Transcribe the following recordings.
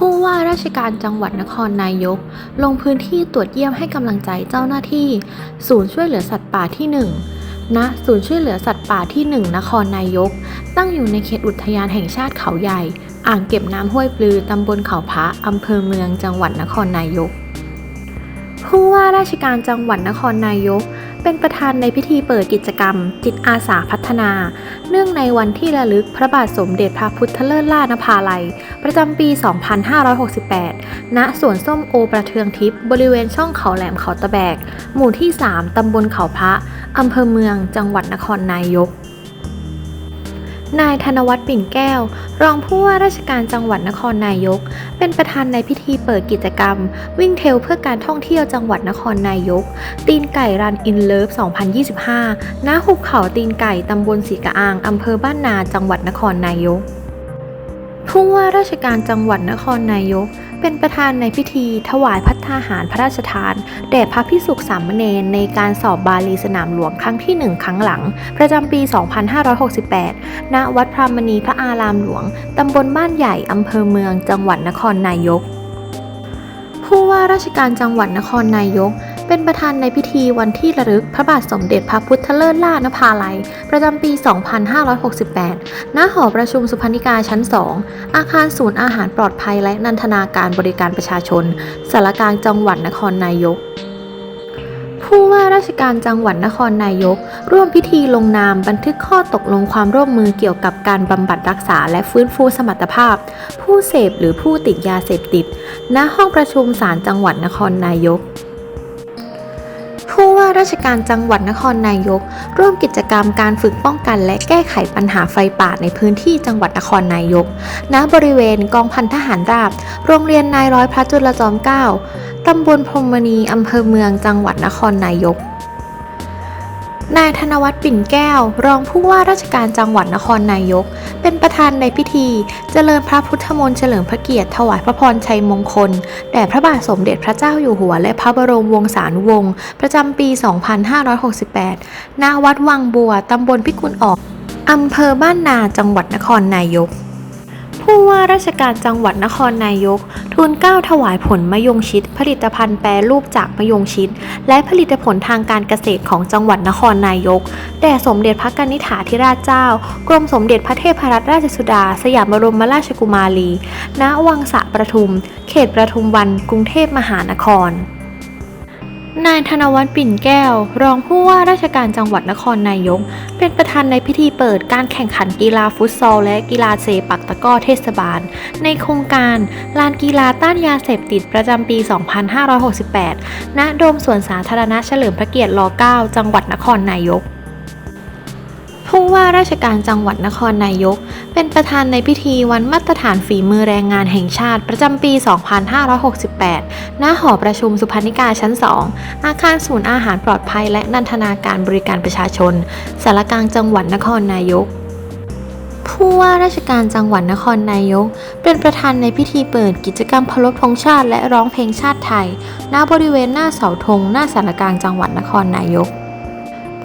ผู้ว่าราชการจังหวัดนครนายก ลงพื้นที่ตรวจเยี่ยมให้กำลังใจเจ้าหน้าที่ ศูนย์ช่วยเหลือสัตว์ป่าที่ 1ณศูนย์ช่วยเหลือสัตว์ป่าที่ 1 นครนายก ตั้งอยู่ในเขตอุทยานแห่งชาติเขาใหญ่ อ่างเก็บน้ำห้วยปลือตำบลเขาพระอำเภอเมืองจังหวัดนครนายก ผู้ว่าราชการจังหวัดนครนายก เป็นประธานในพิธีเปิดกิจกรรม จิตอาสาพัฒนา เนื่องในวันที่ระลึกพระบาทสมเด็จพระพุทธเลิศล่านภาลัย ประจำปี 2568 ณ สวนส้มโอประเทืองทิพย์บริเวณช่องเขาแหลมเขาตะแบก หมู่ที่ 3 ตำบลเขาพระ อำเภอเมือง จังหวัดนครนายก นายธนวัฒน์ปิ่นแก้ว รองผู้ว่าราชการจังหวัดนครนายก เป็นประธานในพิธีเปิดกิจกรรม วิ่งเทลเพื่อการท่องเที่ยวจังหวัดนครนายก ตีนไก่รันอินเลิฟ 2025 ณ หุบเขาตีนไก่ ตำบลสีกะอาง อำเภอบ้านนา จังหวัดนครนายก ผู้ว่าราชการจังหวัดนครนายก เป็นประธานในพิธีถวายพัฒนาหารพระราชทานแด่พระพิสุขสามเณรในการสอบบาลีสนามหลวงครั้งที่หนึ่งครั้งหลัง ประจำปี 2568 ณ วัดพระมณีพระอารามหลวง ตำบลบ้านใหญ่ อำเภอเมือง จังหวัดนครนายก ผู้ว่าราชการจังหวัดนครนายก เป็นประธานในพิธีวันที่ระลึกพระบาทสมเด็จพระพุทธเลิศล่านภาลัย ประจำปี 2568 ณ หอประชุมสุพรรณิกาชั้น 2 อาคารศูนย์อาหารปลอดภัยและนันทนาการบริการประชาชนสารกลางจังหวัดนครนายกผู้ว่าราชการจังหวัดนครนายก ร่วมพิธีลงนามบันทึกข้อตกลงความร่วมมือเกี่ยวกับการบำบัดรักษาและฟื้นฟูสมรรถภาพ ผู้เสพหรือผู้ติดยาเสพติด ณห้องประชุมศาลจังหวัดนครนายก ราชการจังหวัดนครนายก ร่วมกิจกรรมการฝึกป้องกันและแก้ไขปัญหาไฟป่าในพื้นที่จังหวัดนครนายก ณ บริเวณกองพันทหารราบ โรงเรียนนายร้อยพระจุลจอมเกล้าตำบลพรมณีอำเภอเมืองจังหวัดนครนายก นายธนวัฒน์ปิ่นแก้ว รองผู้ว่าราชการจังหวัดนครนายก เป็นประธานในพิธี เจริญพระพุทธมนต์เฉลิมพระเกียรติถวายพระพรชัยมงคล แด่พระบาทสมเด็จพระเจ้าอยู่หัว และพระบรมวงศานุวงศ์ประจำปี 2568 ณ วัดวังบัว ตำบลพิกุลออก อำเภอบ้านนาจังหวัดนครนายก ผู้ว่าราชการจังหวัดนครนายก ทูลเกล้าถวายผลมะยงชิด ผลิตภัณฑ์แปรรูปจากมะยงชิด และผลิตผลทางการเกษตรของจังหวัดนครนายก แด่สมเด็จพระกนิษฐาธิราชเจ้า กรมสมเด็จพระเทพรัตนราชสุดา สยามบรมราชกุมารี ณ วังสะประทุม เขตประทุมวัน กรุงเทพมหานคร นายธนวัฒน์ปิ่นแก้ว รองผู้ว่าราชการจังหวัดนครนายก เป็นประธานในพิธีเปิดการแข่งขันกีฬาฟุตซอล และกีฬาเซปักตะก้อเทศบาล ในโครงการลานกีฬาต้านยาเสพติดประจำปี 2568 ณ โดมสวนสาธารณะเฉลิมพระเกียรติร9จังหวัดนครนายก ผู้ว่าราชการจังหวัดนครนายก เป็นประธานในพิธีวันมาตรฐานฝีมือแรงงานแห่งชาติประจำปี 2568 ณ หอประชุมสุพรรณิกาชั้น 2 อาคารศูนย์อาหารปลอดภัย และนันทนาการบริการประชาชนสารกลางจังหวัดนครนายกผู้ว่าราชการจังหวัดนครนายก เป็นประธานในพิธีเปิดกิจกรรมเคารพธงชาติและร้องเพลงชาติไทย ณบริเวณหน้าเสาธงหน้าสารกลางจังหวัดนครนายก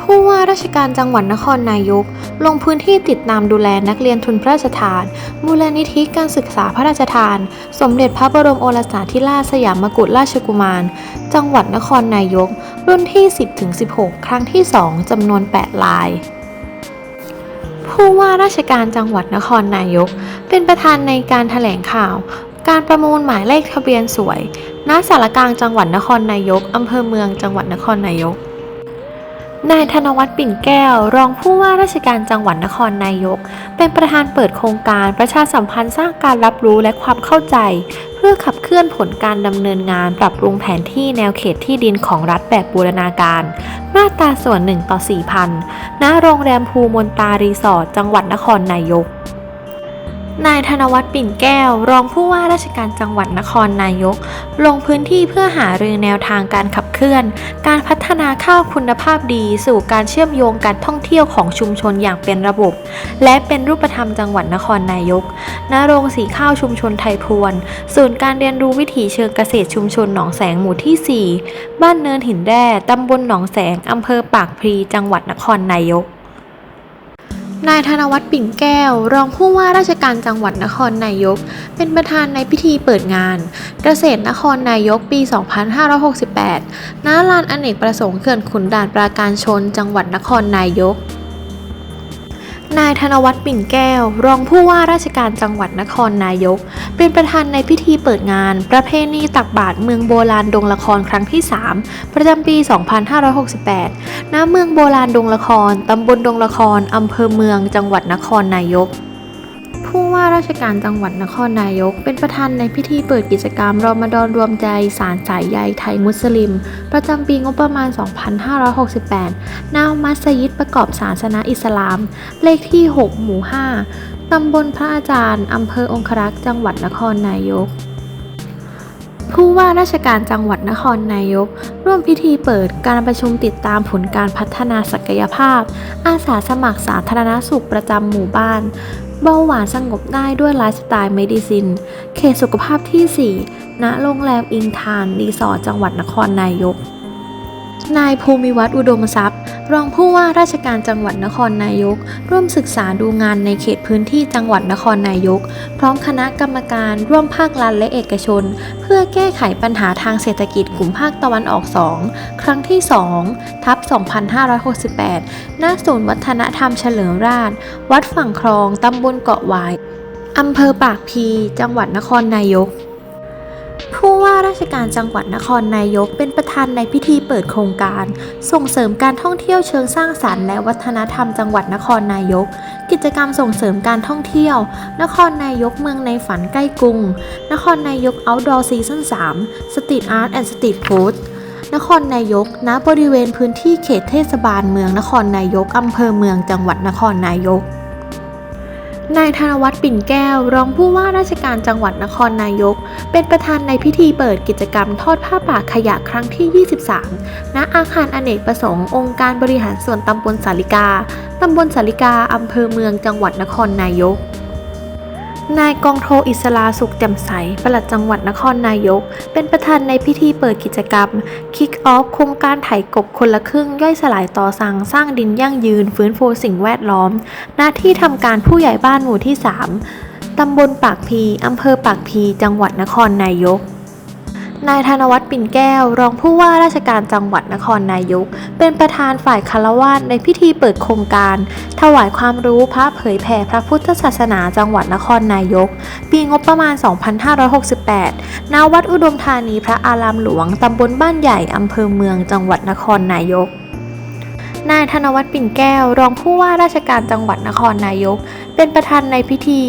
ผู้ว่าราชการจังหวัดนครนายก ลงพื้นที่ติดตามดูแลนักเรียนทุนพระราชทาน มูลนิธิการศึกษาพระราชทาน สมเด็จพระบรมโอรสาธิราชสยามกุฎราชกุมาร จังหวัดนครนายก รุ่นที่ 10-16 ครั้งที่ 2จำนวน 8 ลายผู้ว่าราชการจังหวัดนครนายก เป็นประธานในการแถลงข่าว การประมูลหมายเลขทะเบียนสวย ณ สารกลางจังหวัดนครนายก อำเภอเมืองจังหวัดนครนายก นายธนวัฒน์ปิ่นแก้ว รองผู้ว่าราชการจังหวัดนครนายก เป็นประธานเปิดโครงการประชาสัมพันธ์สร้างการรับรู้และความเข้าใจ เพื่อขับเคลื่อนผลการดำเนินงานปรับปรุงแผนที่แนวเขตที่ดินของรัฐแบบบูรณาการ มาตราส่วน1ต่อ4,000ณโรงแรมภูมนตารีสอร์ทจังหวัดนครนายก นายธนวัฒน์ปิ่นแก้ว รองผู้ว่าราชการจังหวัดนครนายก ลงพื้นที่เพื่อหารือแนวทางการขับเคลื่อน การพัฒนาข้าวคุณภาพดี สู่การเชื่อมโยงการท่องเที่ยวของชุมชนอย่างเป็นระบบ และเป็นรูปธรรมจังหวัดนครนายกณโรงสีข้าวชุมชนไทยพวน ศูนย์การเรียนรู้วิถีเชิงเกษตรชุมชนหนองแสงหมู่ที่ 4 บ้านเนินหินแร่ตำบลหนองแสงอำเภอปากพลีจังหวัดนครนายก นายธนวัฒน์ปิ่นแก้ว รองผู้ว่าราชการจังหวัดนครนายก เป็นประธานในพิธีเปิดงาน เกษตรนครนายกปี 2568 ณ ลานอเนกประสงค์เขื่อนขุนด่านปราการชน จังหวัดนครนายก นายธนวัฒน์ปิ่นแก้ว รองผู้ว่าราชการจังหวัดนครนายก เป็นประธานในพิธีเปิดงาน ประเพณีตักบาตรเมืองโบราณดงละครครั้งที่ 3 ประจำปี 2568 ณ เมืองโบราณดงละคร ตำบลดงละคร อำเภอเมือง จังหวัดนครนายก ผู้ว่าราชการจังหวัดนครนายก เป็นประธานในพิธีเปิดกิจกรรมรอมฎอนรวมใจสารสายใยไทยมุสลิม ประจำปีงบประมาณ 2568 ณ มัสยิดประกอบศาสนาอิสลาม เลขที่ 6 หมู่ 5 ตำบลพระอาจารย์อำเภอองครักษ์จังหวัดนครนายกผู้ว่าราชการจังหวัดนครนายก ร่วมพิธีเปิดการประชุมติดตามผลการพัฒนาศักยภาพ อาสาสมัครสาธารณสุขประจำหมู่บ้าน เบาหวานสงบได้ด้วยไลฟ์สไตล์เมดิซิน เขตสุขภาพที่ 4 ณ โรงแรมอิงทาน รีสอร์ทจังหวัดนครนายก นายภูมิวัฒน์อุดมทรัพย์ รองผู้ว่าราชการจังหวัดนครนายก ร่วมศึกษาดูงานในเขตพื้นที่จังหวัดนครนายก พร้อมคณะกรรมการร่วมภาครัฐและเอกชน เพื่อแก้ไขปัญหาทางเศรษฐกิจกลุ่มภาคตะวันออก 2 ครั้งที่ 2 ทับ 2568ณศูนย์วัฒนธรรมเฉลิมราช วัดฝั่งคลองตำบลเกาะหวายอำเภอปากพี จังหวัดนครนายก ผู้ว่าราชการจังหวัดนครนายกเป็นประธานในพิธีเปิดโครงการ ส่งเสริมการท่องเที่ยวเชิงสร้างสรรค์และวัฒนธรรมจังหวัดนครนายก กิจกรรมส่งเสริมการท่องเที่ยว นครนายกเมืองในฝันใกล้กรุง นครนายก Outdoor Season 3 Street Art and Street Food นครนายก ณ บริเวณพื้นที่เขตเทศบาลเมืองนครนายก อำเภอเมืองจังหวัดนครนายก นายธนวัฒน์ปิ่นแก้ว รองผู้ว่าราชการจังหวัดนครนายก เป็นประธานในพิธีเปิดกิจกรรมทอดผ้าป่าขยะครั้งที่ 23 ณ อาคารอเนกประสงค์องค์การบริหารส่วนตำบลสาลิกา ตำบลสาลิกา อำเภอเมืองจังหวัดนครนายก นายกองโทอิสลาสุขแจ่มใส ปลัดจังหวัดนครนายก เป็นประธานในพิธีเปิดกิจกรรม Kick Off โครงการไถกบคนละครึ่ง ย่อยสลายต่อสั่งสร้างดินยั่งยืน ฟื้นฟูสิ่งแวดล้อม หน้าที่ทำการผู้ใหญ่บ้านหมู่ที่ 3 ตำบลปากพี อำเภอปากพี จังหวัดนครนายก นายธนวัฒน์ปิ่นแก้ว รองผู้ว่าราชการจังหวัดนครนายก เป็นประธานฝ่ายคารวาสในพิธีเปิดโครงการ ถวายความรู้พระเผยแผ่พระพุทธศาสนาจังหวัดนครนายก ปีงบประมาณ 2568ณวัดอุดมธานีพระอารามหลวง ตำบลบ้านใหญ่ อำเภอเมืองจังหวัดนครนายกนายธนวัฒน์ปิ่นแก้ว รองผู้ว่าราชการจังหวัดนครนายก เป็นประธานในพิธี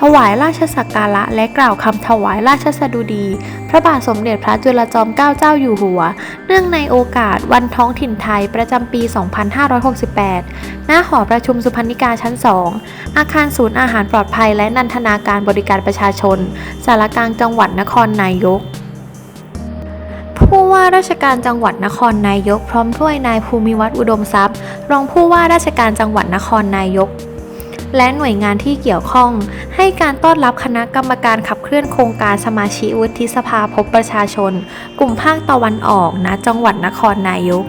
ถวายราชสักการะและกล่าวคำถวายราชสดุดี พระบาทสมเด็จพระจุลจอมเกล้าเจ้าอยู่หัว เนื่องในโอกาสวันท้องถิ่นไทยประจำปี 2568 หน้าหอประชุมสุพรรณิกาชั้น 2 อาคารศูนย์อาหารปลอดภัย และนันทนาการบริการประชาชน สารกลางจังหวัดนครนายกผู้ว่าราชการจังหวัดนครนายก พร้อมด้วยนายภูมิวัฒน์อุดมทรัพย์ รองผู้ว่าราชการจังหวัดนครนายก และหน่วยงานที่เกี่ยวข้อง ให้การต้อนรับคณะกรรมการขับเคลื่อนโครงการสมาชิกวุฒิสภาพบประชาชน กลุ่มภาคตะวันออกณจังหวัดนครนายก